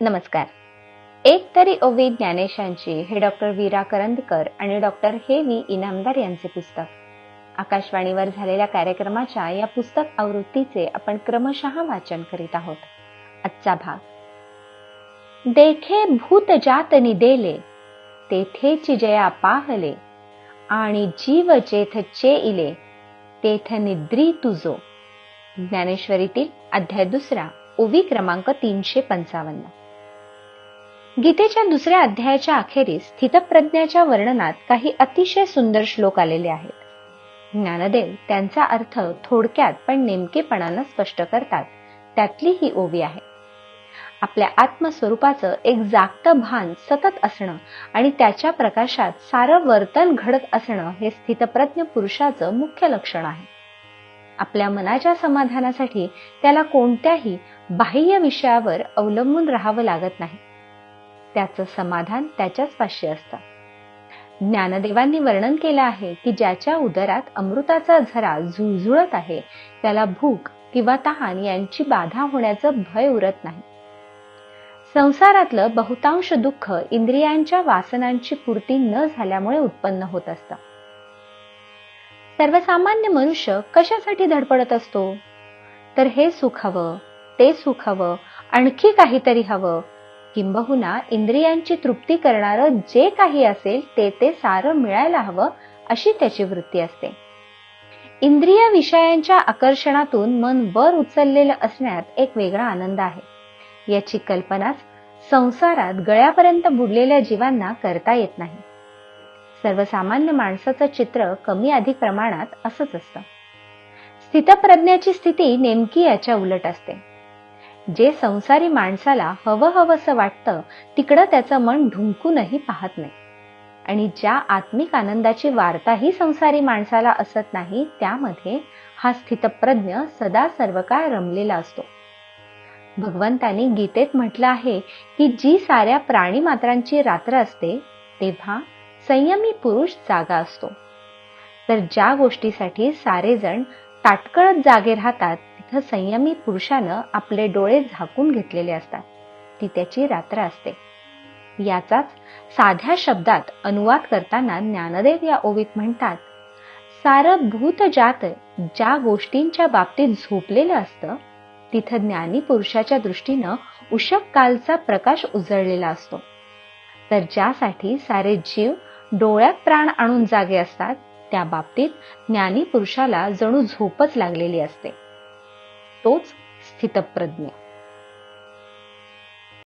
नमस्कार. एक तरी ओवी ज्ञानेशांची हे डॉक्टर वीरा करंदकर आणि डॉक्टर हे व्ही इनामदार यांचे पुस्तक. आकाशवाणीवर झालेल्या कार्यक्रमाच्या या पुस्तक आवृत्तीचे आपण क्रमशः वाचन करीत आहोत. आजचा भाग. देखे भूत जात निदेले तेथेची जया पाहले आणि जीव जेथ चेइले तेथ निद्री तुझो. ज्ञानेश्वरीतील अध्याय दुसरा ओवी क्रमांक तीनशे पंचावन्न. गीतेच्या दुसऱ्या अध्यायाच्या अखेरीस स्थितप्रज्ञाच्या वर्णनात काही अतिशय सुंदर श्लोक आलेले आहेत. ज्ञानदेव त्यांचा अर्थ थोडक्यात पण नेमकेपणानं स्पष्ट करतात. त्यातली ही ओवी आहे. आपल्या आत्मस्वरूपाचं एक जागतं भान सतत असणं आणि त्याच्या प्रकाशात सारं वर्तन घडत असणं हे स्थितप्रज्ञ पुरुषाचं मुख्य लक्षण आहे. आपल्या मनाच्या समाधानासाठी त्याला कोणत्याही बाह्य विषयावर अवलंबून राहावं लागत नाही. त्याचं समाधान त्याच्याच पाशी असतं. ज्ञानदेवांनी वर्णन केलं आहे की ज्याच्या उदरात अमृताचा झरा झुळझुळत आहे त्याला भूक किंवा तहान यांची बाधा होण्याचं भय उरत नाही. संसारातलं बहुतांश दुःख इंद्रियांच्या वासनांची पूर्ती न झाल्यामुळे उत्पन्न होत असतं. सर्वसामान्य मनुष्य कशासाठी धडपडत असतो? तर हे सुखावं ते सुखावं आणखी काहीतरी हवं किंबहुना इंद्रियांची तृप्ती करणारं जे काही असेल ते ते सारं मिळायला हवं अशी त्याची वृत्ती असते. इंद्रिय विषयांच्या आकर्षणातून मन वर उचललेलं असण्यात एक वेगळा आनंद आहे. याची कल्पनाच संसारात गळ्यापर्यंत बुडलेल्या जीवांना करता येत नाही. सर्वसामान्य माणसाचं चित्र कमी अधिक प्रमाणात असंच असतं. स्थितप्रज्ञाची स्थिती नेमकी याच्या उलट असते. जे संसारी माणसाला हवं हवंसं वाटतं तिकडं त्याचं मन ढुंकूनही पाहत नाही. आणि ज्या आत्मिक आनंदाची वार्ताही संसारी माणसाला असत नाही त्यामध्ये हा स्थितप्रज्ञ सदा सर्व काळ रमलेला असतो. भगवंतानी गीतेत म्हटलं आहे की जी साऱ्या प्राणी मात्रांची रात्र असते तेव्हा संयमी पुरुष जागा असतो. तर ज्या गोष्टीसाठी सारे जण ताटकळत जागे राहतात तिथं संयमी पुरुषानं आपले डोळे झाकून घेतलेले असतात. ती त्याची रात्र असते. याचाच साध्या शब्दात अनुवाद करताना ज्ञानदेव या ओवीत म्हणतात सारं भूत जात ज्या गोष्टींच्या बाबतीत झोपलेलं असतं तिथं ज्ञानी पुरुषाच्या दृष्टीनं उषक कालचा प्रकाश उजळलेला असतो. तर ज्यासाठी सारे जीव डोळ्यात प्राण आणून जागे असतात त्या बाबतीत ज्ञानी पुरुषाला जणू झोपच लागलेली असते. तोच स्थितप्रज्ञ.